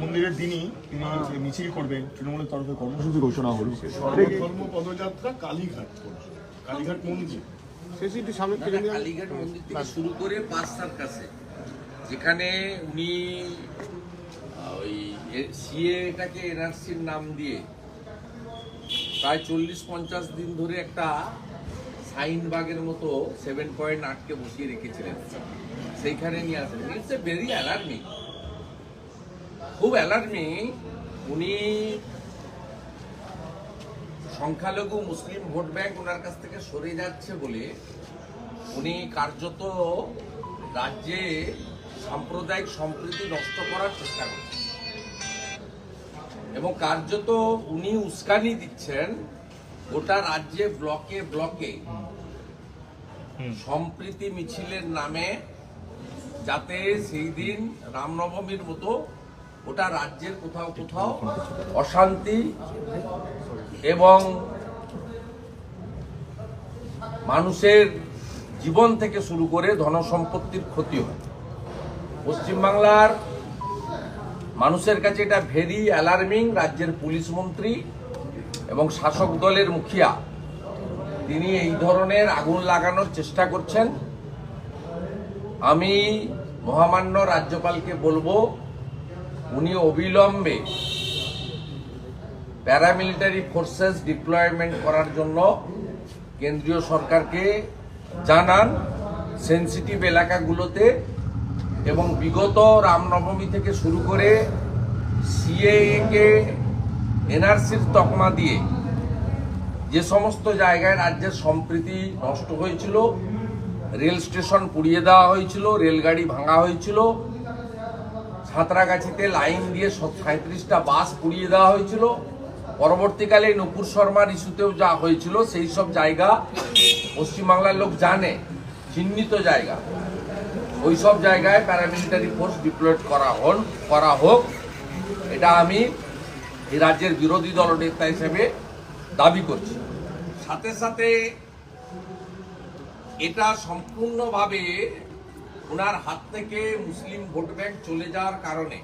মন্দিরের দিনই তিনি যে মিছিল করবেন তৃণমূলের তরফে কর্মসূচি ঘোষণা হলো। সর্বধর্ম পদযাত্রা কালীঘাট কালীঘাট মন্দির। সামনে কালীঘাট মন্দির থেকে শুরু করে পাঁচ সার্কাসে যেখানে উনি ওই সিএটাকে এনআরসির নাম দিয়ে প্রায় চল্লিশ পঞ্চাশ দিন ধরে একটা সাইন বাগের মতো সেভেন পয়েন্ট আটকে বসিয়ে রেখেছিলেন। সেইখানে নিয়ে আসেন। ইটস এ ভেরি অ্যালার্মিং খুব অ্যালার্মিং। উনি সংখ্যালঘু মুসলিম ভোট ব্যাংক ওনার কাছ থেকে সরে যাচ্ছে বলে উনি কার্যত রাজ্যে সাম্প্রদায়িক সম্প্রীতি নষ্ট করার চেষ্টা করছেন। এবং কার্যত উনি উস্কানি দিচ্ছেন গোটা রাজ্যে ব্লকে ব্লকে সম্প্রীতি মিছিলের নামে যাতে সেই দিন রামনবমীর মতো গোটা রাজ্যের কোথাও কোথাও অশান্তি এবং মানুষের জীবন থেকে শুরু করে ধনসম্পত্তির ক্ষতি হয় পশ্চিমবাংলার মানুষের কাছে এটা ভেরি অ্যালার্মিং রাজ্যের পুলিশ মন্ত্রী এবং শাসক দলের মুখিয়া তিনি এই ধরনের আগুন লাগানোর চেষ্টা করছেন। আমি মহামান্য রাজ্যপালকে বলব উনি অবিলম্বে প্যারামিলিটারি ফোর্সেস ডিপ্লয়মেন্ট করার জন্য কেন্দ্রীয় সরকারকে জানান সেন্সিটিভ এলাকাগুলোতে এবং বিগত রামনবমী থেকে শুরু করে সিএএ কে, এনআরসির তকমা দিয়ে যে সমস্ত জায়গায় রাজ্যের সম্প্রীতি নষ্ট হয়েছিল, রেল স্টেশন পুড়িয়ে দেওয়া হয়েছিল, রেলগাড়ি ভাঙা হয়েছিল সাঁতরাগাছিতে লাইন দিয়ে সাঁত্রিশটা বাস পুড়িয়ে দেওয়া হয়েছিল। পরবর্তীকালে নুপুর শর্মার ইস্যুতেও যা হয়েছিল, সেই সব জায়গা পশ্চিমবাংলার লোক জানে, চিহ্নিত জায়গা। ওই সব জায়গায় প্যারামিলিটারি ফোর্স ডিপ্লয়েড করা হন, করা হোক, এটা আমি এই রাজ্যের বিরোধী দল নেতা হিসেবে দাবি করছি। সাথে সাথে এটা সম্পূর্ণভাবে ওনার হাত থেকে মুসলিম ভোট ব্যাংক চলে যাওয়ার কারণে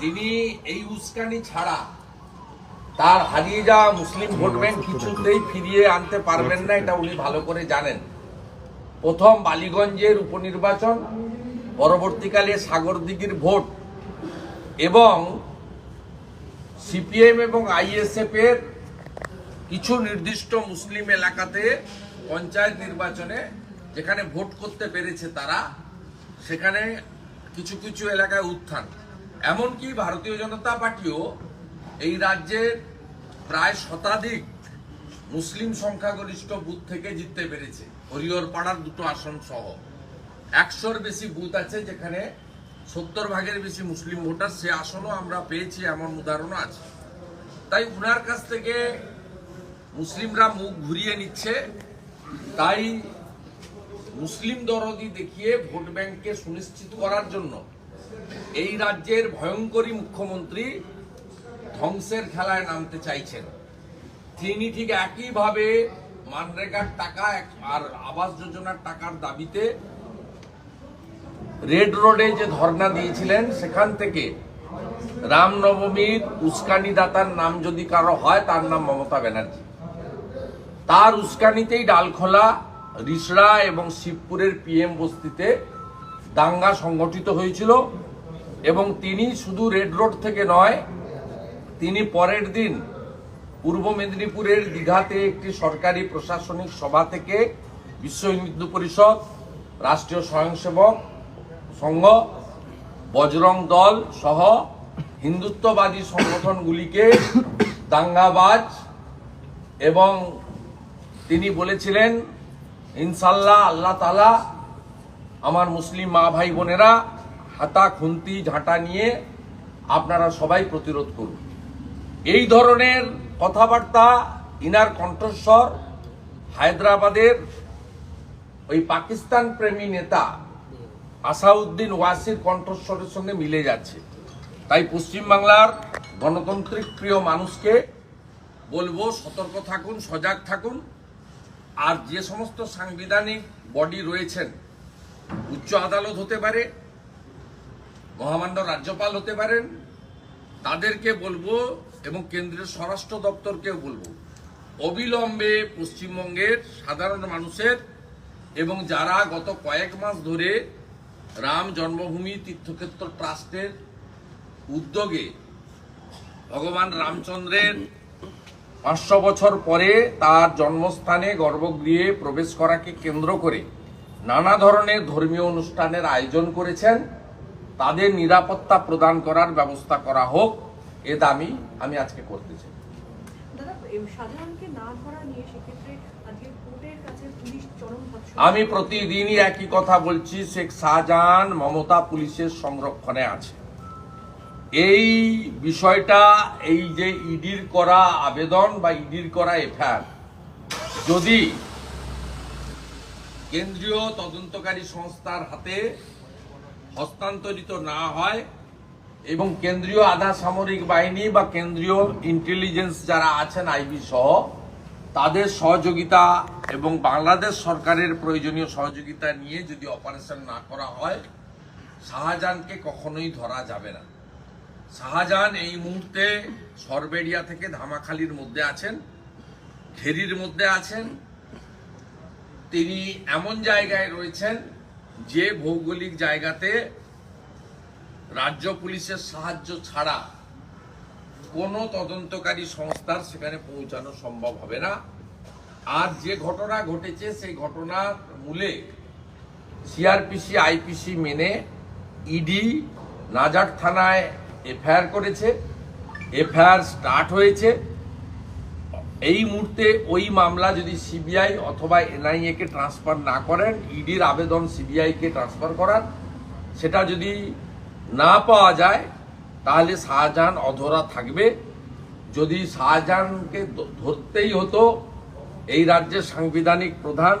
তিনি এই উস্কানি ছাড়া তার হারিয়ে যাওয়া মুসলিম ভোট ব্যাংক কিছুতেই ফিরিয়ে আনতে পারবেন না, এটা উনি ভালো করে জানেন। প্রথম বালিগঞ্জের উপনির্বাচন, পরবর্তীকালে সাগরদিঘির ভোট এবং সিপিএম এবং আইএসএফ এর কিছু নির্দিষ্ট মুসলিম এলাকাতে পঞ্চায়েত নির্বাচনে যেখানে ভোট করতে পেরেছে তারা, সেখানে কিছু কিছু এলাকায় উত্থান। এমনকি ভারতীয় জনতা পার্টিও এই রাজ্যের প্রায় শতাধিক মুসলিম সংখ্যাগরিষ্ঠ বুথ থেকে জিততে পেরেছে। হরিহর পাড়ার দুটো আসন সহ। একশোর বেশি বুথ আছে যেখানে সত্তর ভাগের বেশি মুসলিম ভোটার, সে আসনও আমরা পেয়েছি, এমন উদাহরণও আছে। তাই উনার কাছ থেকে মুসলিমরা মুখ ঘুরিয়ে নিচ্ছে। তাই মুসলিম দরদি দেখিয়ে ভোট ব্যাংককে সুনিশ্চিত করার জন্য এই রাজ্যের ভয়ঙ্করী মুখ্যমন্ত্রী ধ্বংসের খেলায় নামতে চাইছেন। তিনি ঠিক একইভাবে মানরেগার টাকা আর আবাস যোজনার টাকার দাবিতে রেড রোডে যে ধর্ণা দিয়েছিলেন, সেখান থেকে রামনবমীর উস্কানি দাতার নাম যদি কারও হয়, তার নাম মমতা ব্যানার্জি। তার উস্কানিতেই ডালখোলা রিসড়া এবং শিবপুরের পিএম বস্তিতে দাঙ্গা সংগঠিত হয়েছিল এবং তিনি শুধু রেড রোড থেকে নয়, তিনি পরের দিন পূর্ব মেদিনীপুরের দীঘাতে একটি সরকারি প্রশাসনিক সভা থেকে বিশ্ব হিন্দু পরিষদ, রাষ্ট্রীয় স্বয়ংসেবক সংঘ, বজরং দল সহ হিন্দুত্ববাদী সংগঠনগুলিকে দাঙ্গাবাজ এবং তিনি বলেছিলেন ইনশাল্লাহ আল্লাহ তালা আমার মুসলিম মা ভাই বোনেরা হাতা খুন্তি ঝাঁটা নিয়ে আপনারা সবাই প্রতিরোধ করুন। এই ধরনের কথাবার্তা, ইনার কণ্ঠস্বর হায়দ্রাবাদের ওই পাকিস্তান প্রেমী নেতা আসাউদ্দিন ওয়াসির কণ্ঠস্বরের সঙ্গে মিলে যাচ্ছে। তাই পশ্চিমবাংলার গণতান্ত্রিক প্রিয় মানুষকে বলব সতর্ক থাকুন, সজাগ থাকুন। আর যে সমস্ত সাংবিধানিক বডি রয়েছেন, উচ্চ আদালত হতে পারে, মহামান্য রাজ্যপাল হতে পারেন, তাদেরকে বলব এবং কেন্দ্রীয় স্বরাষ্ট্র দপ্তরকেও বলব, অবিলম্বে পশ্চিমবঙ্গের সাধারণ মানুষের এবং যারা গত কয়েক মাস ধরে রাম জন্মভূমি তীর্থক্ষেত্র ট্রাস্টের উদ্যোগে ভগবান রামচন্দ্রের পাঁচশো বছর পরে তার জন্মস্থানে গর্ভগৃহে প্রবেশ করাকে কেন্দ্র করে নানা ধরনের ধর্মীয় অনুষ্ঠানের আয়োজন করেছেন। তাদের নিরাপত্তা প্রদান করার ব্যবস্থা করা হোক এ দামি আমি আজকে করতে চাই। আমি প্রতিদিনই একই কথা বলছি শেখ শাহজাহান মমতা পুলিশের সংরক্ষণে আছে। এই বিষয়টা, এই যে ইডির করা আবেদন বা ইডির করা এফআইআর, যদি কেন্দ্রীয় তদন্তকারী সংস্থার হাতে হস্তান্তরিত না হয় এবং কেন্দ্রীয় আধা সামরিক বাহিনী বা কেন্দ্রীয় ইন্টেলিজেন্স যারা আছেন আইবি সহ, তাদের সহযোগিতা এবং বাংলাদেশ সরকারের প্রয়োজনীয় সহযোগিতা নিয়ে যদি অপারেশন না করা হয়, শাহজাহানকে কখনোই ধরা যাবে না। শাহজাহান এই মুহূর্তে সরবেরিয়া থেকে ধামাখালির মধ্যে আছেন খেরির মধ্যে আছেন। তিনি এমন জায়গায় রয়েছেন যে ভৌগোলিক জায়গাতে রাজ্য পুলিশের সাহায্য ছাড়া কোনো তদন্তকারী সংস্থার সেখানে পৌঁছানো সম্ভব হবে না। আর যে ঘটনা ঘটেছে, সেই ঘটনার মূলে সিআরপিসি, আইপিসি মেনে ইডি নাজার থানায় এফআইআর করেছে, এফআইআর স্টার্ট হয়েছে। এই মুহূর্তে ওই মামলা যদি সিবিআই অথবা এনআইএ কে ট্রান্সফার না করেন, ইডির আবেদন সিবিআই কে ট্রান্সফার করার, সেটা যদি না পাওয়া যায়, তাহলে শাহজাহান অধরা থাকবে। যদি শাহজাহানকে ধরতেই হতো, এই রাজ্যের সাংবিধানিক প্রধান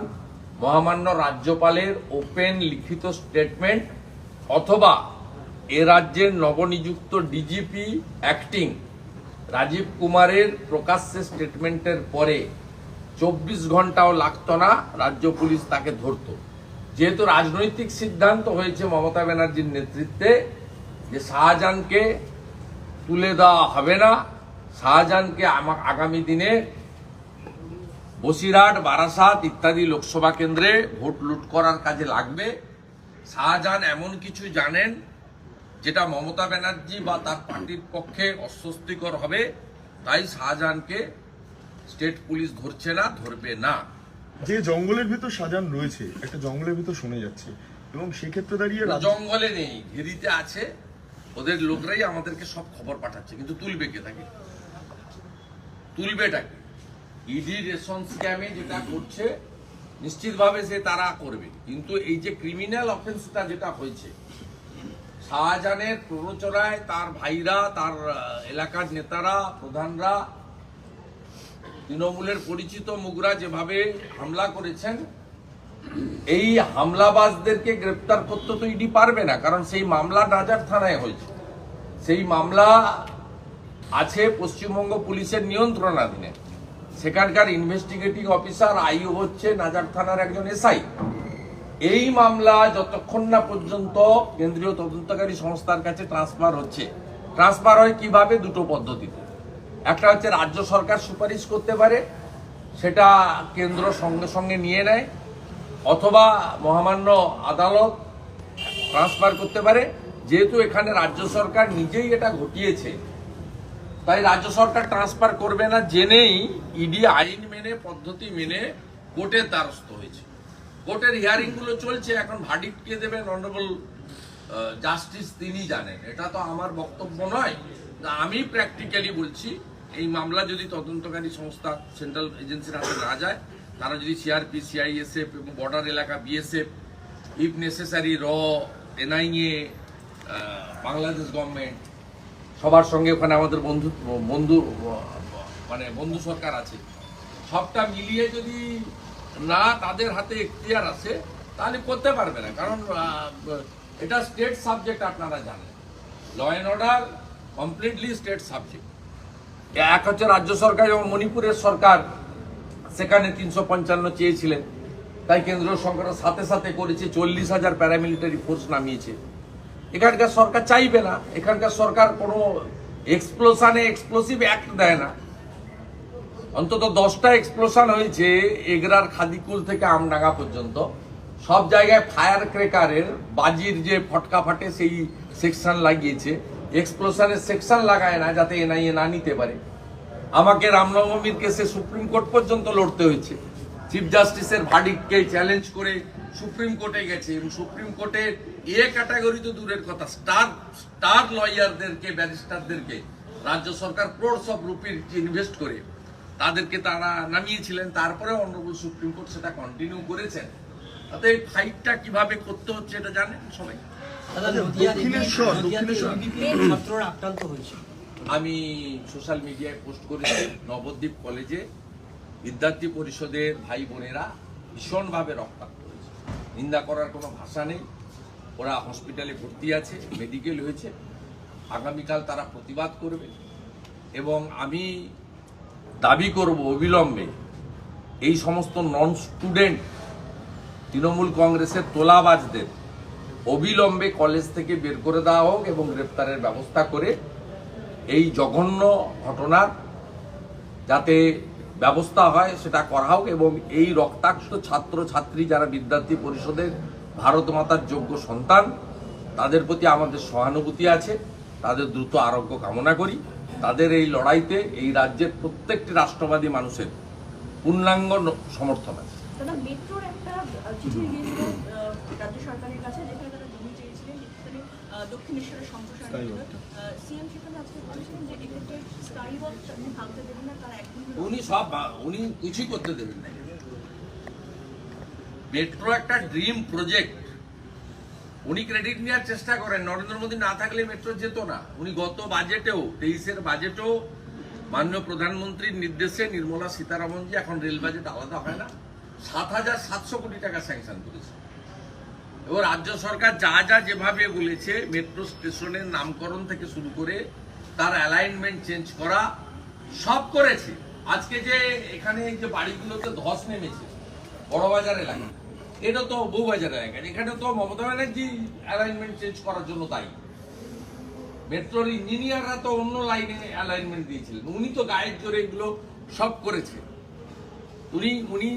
মহামান্য রাজ্যপালের ওপেন লিখিত স্টেটমেন্ট অথবা এ রাজ্যের নবনিযুক্ত ডিজিপি অ্যাক্টিং রাজীব কুমারের প্রকাশ্যে স্টেটমেন্টের পরে চব্বিশ ঘন্টাও লাগতো না, রাজ্য পুলিশ তাকে ধরতো। যেহেতু রাজনৈতিক সিদ্ধান্ত হয়েছে মমতা ব্যানার্জির নেতৃত্বে যে শাহজাহানকে তুলে দেওয়া হবে না, শাহজাহানকে আগামী দিনে বসিরহাট, বারাসাত ইত্যাদি লোকসভা কেন্দ্রে ভোট লুট করার কাজে লাগবে। শাহজাহান এমন কিছু জানেন যেটা মমতা ব্যানার্জি বা তার পার্টির পক্ষে অস্বস্তিকর হবে তাই শাহজাহানকে স্টেট পুলিশ ধরছে না ধরবে না। যে জঙ্গলের ভিতর সাজান রয়েছে একটা জঙ্গলের ভিতর শুনে যাচ্ছে। এবং সেক্ষেত্রে দাঁড়িয়ে জঙ্গলে নেই ঘেরিতে আছে। ওদের লোকরাই আমাদেরকে সব খবর পাঠাচ্ছে। কিন্তু তুলবে কে তাকে? তুলবেটাকে ইডি রেশন স্ক্যামে যেটা করছে নিশ্চিতভাবে সে তারা করবে। কিন্তু এই যে ক্রিমিনাল অফেন্সটা যেটা হয়েছে শাহজাহানের প্ররোচনায় তার ভাইরা, তার এলাকার নেতারা, প্রধানরা, তৃণমূলের পরিচিত মুগরা যেভাবে হামলা করেছেন, এই হামলাবাজদেরকে গ্রেপ্তার করতে তো ইডি পারবে না, কারণ সেই মামলা নাজার থানায় হয়েছে। সেই মামলা আছে পশ্চিমবঙ্গ পুলিশের নিয়ন্ত্রণাধীনে। সেখানকার ইনভেস্টিগেটিং অফিসার আইও হচ্ছে নাজার থানার একজন এসআই। এই মামলা যতক্ষণ না পর্যন্ত কেন্দ্রীয় তদন্তকারী সংস্থার কাছে ট্রান্সফার হচ্ছে, ট্রান্সফার হয় কীভাবে দুটো পদ্ধতিতে? একটা হচ্ছে রাজ্য সরকার সুপারিশ করতে পারে, সেটা কেন্দ্র সঙ্গে সঙ্গে নিয়ে নেয়, অথবা মহামান্য আদালত ট্রান্সফার করতে পারে। যেহেতু এখানে রাজ্য সরকার নিজেই এটা ঘটিয়েছে, তাই রাজ্য সরকার ট্রান্সফার করবে না জেনেই ইডি আইন মেনে, পদ্ধতি মেনে কোর্টের দ্বারস্থ হয়েছে। কোর্টের হিয়ারিংগুলো চলছে, এখন ভার্ডিক্ট কে দেবেন অনারেবল জাস্টিস তিনি জানেন। এটা তো আমার বক্তব্য নয়। আমি প্র্যাকটিক্যালি বলছি, এই মামলা যদি তদন্তকারী সংস্থা সেন্ট্রাল এজেন্সির হাতে না যায়, তারা যদি সিআরপি সিআইএসএফ এবং বর্ডার এলাকা বিএসএফ ইফ নেসেসারি র এনআইএ বাংলাদেশ গভর্নমেন্ট সবার সঙ্গে ওখানে আমাদের বন্ধু বন্ধু মানে বন্ধু সরকার আছে, সবটা মিলিয়ে যদি না, তাদের হাতে এখতিয়ার আছে, তাহলে করতে পারবে না। কারণ এটা স্টেট সাবজেক্ট আপনারা জানেন। Law and order completely state subject এক হচ্ছে রাজ্য সরকার এবং মণিপুরের সরকার সেখানে তিনশো পঞ্চান্ন চেয়েছিলেন। তাই কেন্দ্রীয় সরকার সাথে সাথে করেছে, চল্লিশ হাজার প্যারামিলিটারি ফোর্স নামিয়েছে। এখানকার সরকার চাইবে না। এখানকার সরকার কোনো এক্সপ্লোশনে এক্সপ্লোসিভ অ্যাক্ট দেয় না। অন্তত দশটা এক্সপ্লোশন হয়েছে এগরার খাদিকুল থেকে আমডাঙ্গা পর্যন্ত। সব জায়গায় ফায়ার ক্রেকারের বাজির যে ফটকা ফাটে সেই সেকশন লাগিয়েছে। এক্সপ্লোশনের সেকশন লাগায় না যাতে এনআইএ না নিতে পারে। আমাকে রামনবমীর কেসে সুপ্রিম কোর্ট পর্যন্ত লড়তে হয়েছে। চিফ জাস্টিসের ভার্ডিককে চ্যালেঞ্জ করে সুপ্রিম কোর্টে গেছে এবং সুপ্রিম কোর্টের এ ক্যাটাগরি তো দূরের কথা। স্টার স্টার লয়ারদেরকে ব্যারিস্টারদেরকে রাজ্য সরকার ক্রোডস অফ রুপির ইনভেস্ট করে। তাদেরকে তারা নামিয়েছিলেন তারপরে অনারেবল সুপ্রিম কোর্ট সেটা কন্টিনিউ করেছেন। তাতে এই ফাইটটা কীভাবে করতে হচ্ছে এটা জানেন সবাই? আমি সোশ্যাল মিডিয়ায় পোস্ট করেছি নবদ্বীপ কলেজে বিদ্যার্থী পরিষদের ভাই বোনেরা ভীষণভাবে রক্তাক্ত হয়েছে। নিন্দা করার কোনো ভাষা নেই। ওরা হসপিটালে ভর্তি আছে মেডিকেল হয়েছে। আগামীকাল তারা প্রতিবাদ করবে। এবং আমি দাবি করব অবিলম্বে এই সমস্ত নন স্টুডেন্ট তৃণমূল কংগ্রেসের তোলাবাজদের অবিলম্বে কলেজ থেকে বের করে দেওয়া হোক এবং গ্রেপ্তারের ব্যবস্থা করে এই জঘন্য ঘটনার যাতে ব্যবস্থা হয় সেটা করা হোক এবং এই রক্তাক্ত ছাত্র ছাত্রী যারা বিদ্যার্থী পরিষদের ভারত মাতার যোগ্য সন্তান, তাদের প্রতি আমাদের সহানুভূতি আছে, তাদের দ্রুত আরোগ্য কামনা করি। তাদের এই লড়াইতে এই রাজ্যের প্রত্যেকটি রাষ্ট্রবাদী মানুষের পূর্ণাঙ্গ সমর্থন আছে। দক্ষিণেশ্বরের সম্প্রসারণ সিএম সেখানে আজকে যে এক্ষেত্রে স্কাই ওয়াক দেবেন না তারা উনি সব উনি কিছুই করতে দেবেন না। মেট্রো একটা ড্রিম প্রজেক্ট। উনি ক্রেডিট নেওয়ার চেষ্টা করেন। নরেন্দ্র মোদী না থাকলে মেট্রো যেত না। উনি গত বাজেটেও তেইশের বাজেটেও মাননীয় প্রধানমন্ত্রীর নির্দেশে নির্মলা সীতারামনজি এখন রেল বাজেট আলাদা হয় না। সাত হাজার সাতশো কোটি টাকা স্যাংশন করেছে। এবং রাজ্য সরকার যা যা যেভাবে বলেছে মেট্রো স্টেশনের নামকরণ থেকে শুরু করে তার অ্যালাইনমেন্ট চেঞ্জ করা, সব করেছে। আজকে যে এখানে যে বাড়িগুলোতে ধস নেমেছে, বড়বাজার এলাকা এটা তো বউবাজার এলাকা এখানে তো মমতা ব্যানার্জি অ্যালাইনমেন্ট চেঞ্জ করার জন্য দায়ী। মেট্রোর ইঞ্জিনিয়াররা তো অন্য লাইনে অ্যালাইনমেন্ট দিয়েছিলেন। উনি তো গায়ের করে এগুলো সব করেছে। উনি উনি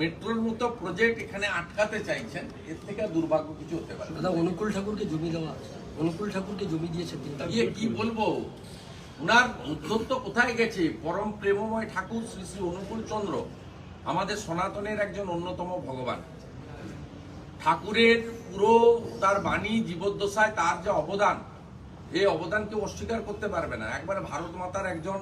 মেট্রোর মতো প্রজেক্ট এখানে আটকাতে চাইছেন এর থেকে দুর্ভাগ্য কিছু হতে পারে দাদা অনুকূল ঠাকুরকে জমি দেওয়া অনুকূল ঠাকুরকে জমি দিয়েছেন ইয়ে কি বলব? উনার উদ্ধত্ত কোথায় গেছে? পরম প্রেমময় ঠাকুর শ্রী শ্রী অনুকূল চন্দ্র আমাদের সনাতনের একজন অন্যতম ভগবান। ঠাকুরের পুরো তার বাণী জীবদ্দশায় তার যে অবদান এই অবদান কেউ অস্বীকার করতে পারবে না। একবারে ভারত মাতার একজন